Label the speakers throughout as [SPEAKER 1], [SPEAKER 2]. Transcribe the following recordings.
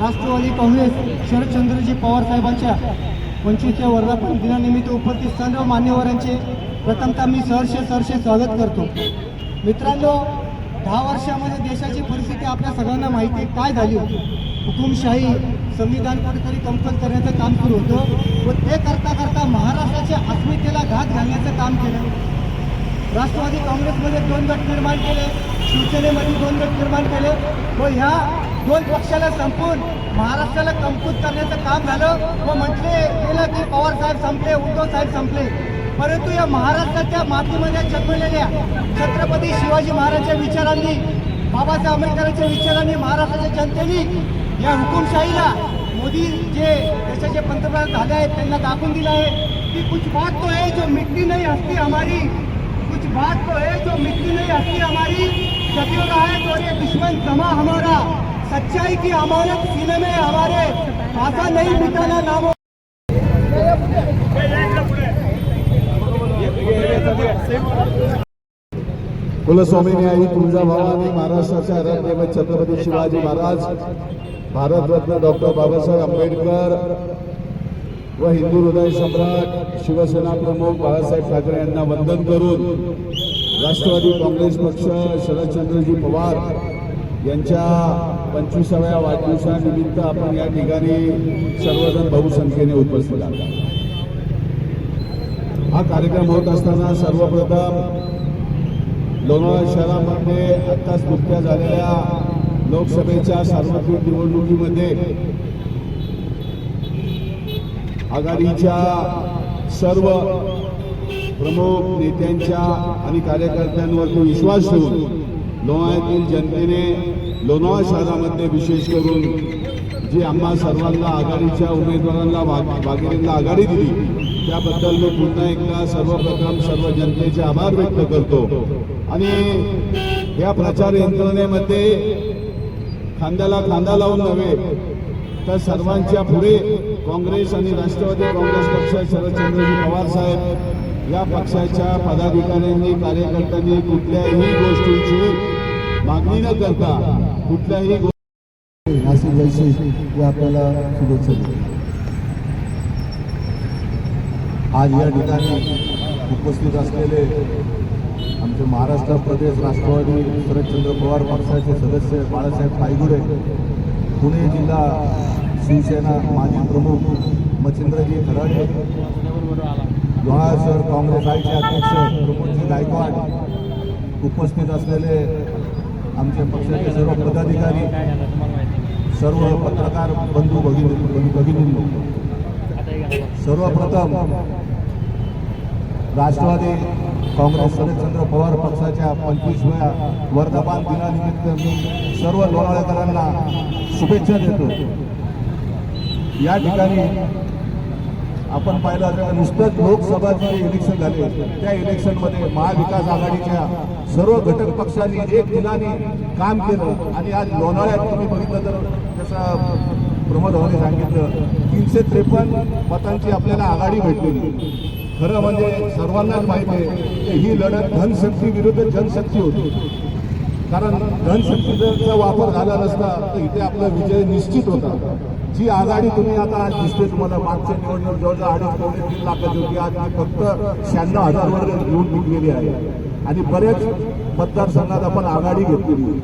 [SPEAKER 1] राष्ट्रवादी काँग्रेस शरदचंद्रजी पवार साहेबांच्या पंचवीसच्या वर्धापन दिनानिमित्त उपस्थित सर्व मान्यवरांचे प्रथमतः मी सहर्ष सहर्ष स्वागत करतो. मित्रांनो दहा वर्षामध्ये देशाची परिस्थिती आपल्या सगळ्यांना माहिती काय झाली होती? हुकुमशाही संविधान कुठेतरी कमकुवत करण्याचं काम सुरू होतं व ते करता करता महाराष्ट्राच्या अस्मितेला घात घालण्याचं काम केलं. राष्ट्रवादी काँग्रेसमध्ये दोन गट निर्माण केले शिवसेनेमध्ये दोन गट निर्माण केले व ह्या दोन पक्षाला संपून महाराष्ट्राला कमकुत करण्याचं काम झालं. व म्हटले गेलं की पवार साहेब संपले उद्धव साहेब संपले. परंतु या महाराष्ट्राच्या मातीमध्ये जन्मलेल्या छत्रपती शिवाजी महाराजांच्या विचारांनी बाबासाहेब आंबेडकरांच्या विचारांनी महाराष्ट्राच्या जनतेने या हुकुमशाहीला मोदी जे देशाचे पंतप्रधान झाले आहेत त्यांना दाखवून दिलं आहे. की कुछ बात तो है जो मिट्टी नहीं हस्ती हमारी. कुछ बात तो है जो मिट्टी नहीं हस्ती हमारी. सदियों का है तो ये दुश्मन जमा हमारा. सच्चाई की अमानत सीने में हमारे आशा नहीं मिटाना नाम
[SPEAKER 2] कुलस्वामी न्यायी तुळजाभवानी महाराष्ट्राच्या रत्नदेव छत्रपती शिवाजी महाराज भारतरत्न डॉक्टर बाबासाहेब आंबेडकर व हिंदू हृदय सम्राट शिवसेना प्रमुख बाळासाहेब ठाकरे यांना वंदन करून राष्ट्रवादी काँग्रेस पक्ष शरदचंद्रजी पवार यांच्या पंचवीसाव्या वाढदिवसानिमित्त आपण या ठिकाणी सर्वजण बहुसंख्येने उपस्थित आहात. हा कार्यक्रम होत असताना सर्वप्रथम लोणावळा शहरामध्ये आत्ताच नुकत्या झालेल्या लोकसभेच्या सार्वत्रिक निवडणुकीमध्ये आघाडीच्या सर्व प्रमुख नेत्यांच्या आणि कार्यकर्त्यांवरती विश्वास ठेवून लोणावळ्यातील जनतेने लोणावळा शहरामध्ये विशेष करून जी आम्हा सर्वांना आघाडीच्या उमेदवारांना वाग- आघाडी दिली त्याबद्दल मी पुन्हा एकदा सर्वप्रथम सर्व जनतेचे आभार व्यक्त करतो. आणि या प्रचार यंत्रणेमध्ये खांद्याला खांदा लावून नव्हे तर सर्वांच्या पुढे काँग्रेस आणि राष्ट्रवादी काँग्रेस पक्ष शरदचंद्रजी पवार साहेब. या पक्षाच्या पदाधिकाऱ्यांनी कार्यकर्त्यांनी कुठल्याही गोष्टीची मागणी न करता कुठल्याही नाशिक जायची हे आपल्याला शुभेच्छा देतो. आज या ठिकाणी उपस्थित असलेले आमचे महाराष्ट्र प्रदेश राष्ट्रवादी शरदचंद्र पवार पक्षाचे सदस्य बाळासाहेब पायगुडे पुणे जिल्हा शिवसेना माजी प्रमुख मच्छिंद्रजी खराडे लोहा शहर काँग्रेस आयचे अध्यक्ष प्रमोदजी गायकवाड उपस्थित असलेले आमच्या पक्षाचे सर्व पदाधिकारी सर्व पत्रकार बंधू भगिनी भगिनींनो सर्वप्रथम राष्ट्रवादी काँग्रेस शरदचंद्र पवार पक्षाच्या पंचवीसव्या वर्धापन दिनानिमित्त मी सर्व लोणावळेकरांना शुभेच्छा देतो. या ठिकाणी आपण पाहिलं तर नुसतंच लोकसभाचे जे इलेक्शन झाले त्या इलेक्शनमध्ये महाविकास आघाडीच्या सर्व घटक पक्षांनी एक दिनाने काम केलं. आणि आज लोणाळ्यात तुम्ही बघितलं तर जसं प्रमोद भाऊने सांगितलं तीनशे त्रेपन्न मतांची आपल्याला आघाडी भेटलेली. खरं म्हणजे सर्वांनाच माहिती आहे की ही लढत धनशक्ती विरुद्ध जनशक्ती होती. कारण धनशक्तीचा वापर झाला नसता तर इथे आपला विजय निश्चित होता. जी आघाडी तुम्ही आता आज दिसते तुम्हाला मागच्या निवडणूक जवळजवळ अडीच पावणे तीन लाखाची होती. आज ती फक्त शहाण्णव हजारवर येऊन निघलेली आहे. आणि बरेच मतदारसंघात आपण आघाडी घेतलेली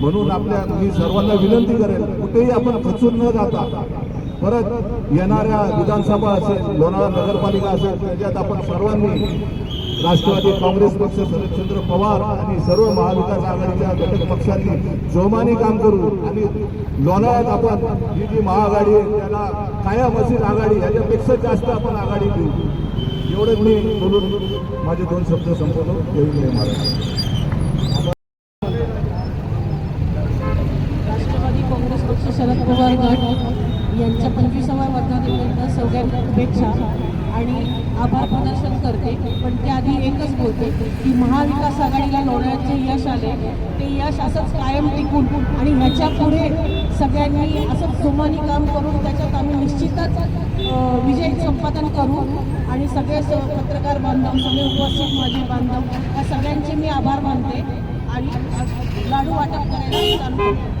[SPEAKER 2] म्हणून आपल्या मी सर्वांना विनंती करेल कुठेही आपण खचून न जाता परत येणाऱ्या विधानसभा असेल लोणावळा नगरपालिका असेल त्याच्यात आपण सर्वांनी राष्ट्रवादी काँग्रेस पक्ष शरदचंद्र पवार आणि सर्व महाविकास आघाडीच्या घटक पक्षांनी जोमाने काम करू आणि लोणावळ्यात आपण ही जी महाआघाडी आहे त्याला कायम अशीच आघाडी याच्यापेक्षा जास्त आपण आघाडी घेऊ एवढंच मी बोलून माझे दोन शब्द संपवतो. देऊ हिंद,
[SPEAKER 3] राष्ट्रवादी काँग्रेस पक्ष शरद पवार गट यांच्या पंचवीसाव्या वर्धानिमित्त सगळ्यांना शुभेच्छा. आणि आभार प्रदर्शन करते. पण त्याआधी एकच बोलते की महाविकास आघाडीला लढण्याचे यश आले. ते यश असंच कायम टिकून आणि ह्याच्या पुढे सगळ्यांनी असंच जोमाने काम करून त्याच्यात आम्ही निश्चितच विजय संपादन करू. आणि सगळे स- पत्रकार बांधव सगळे उपस्थित माझे बांधव या सगळ्यांचे मी आभार मानते. आणि लाडू वाटप करायला चालू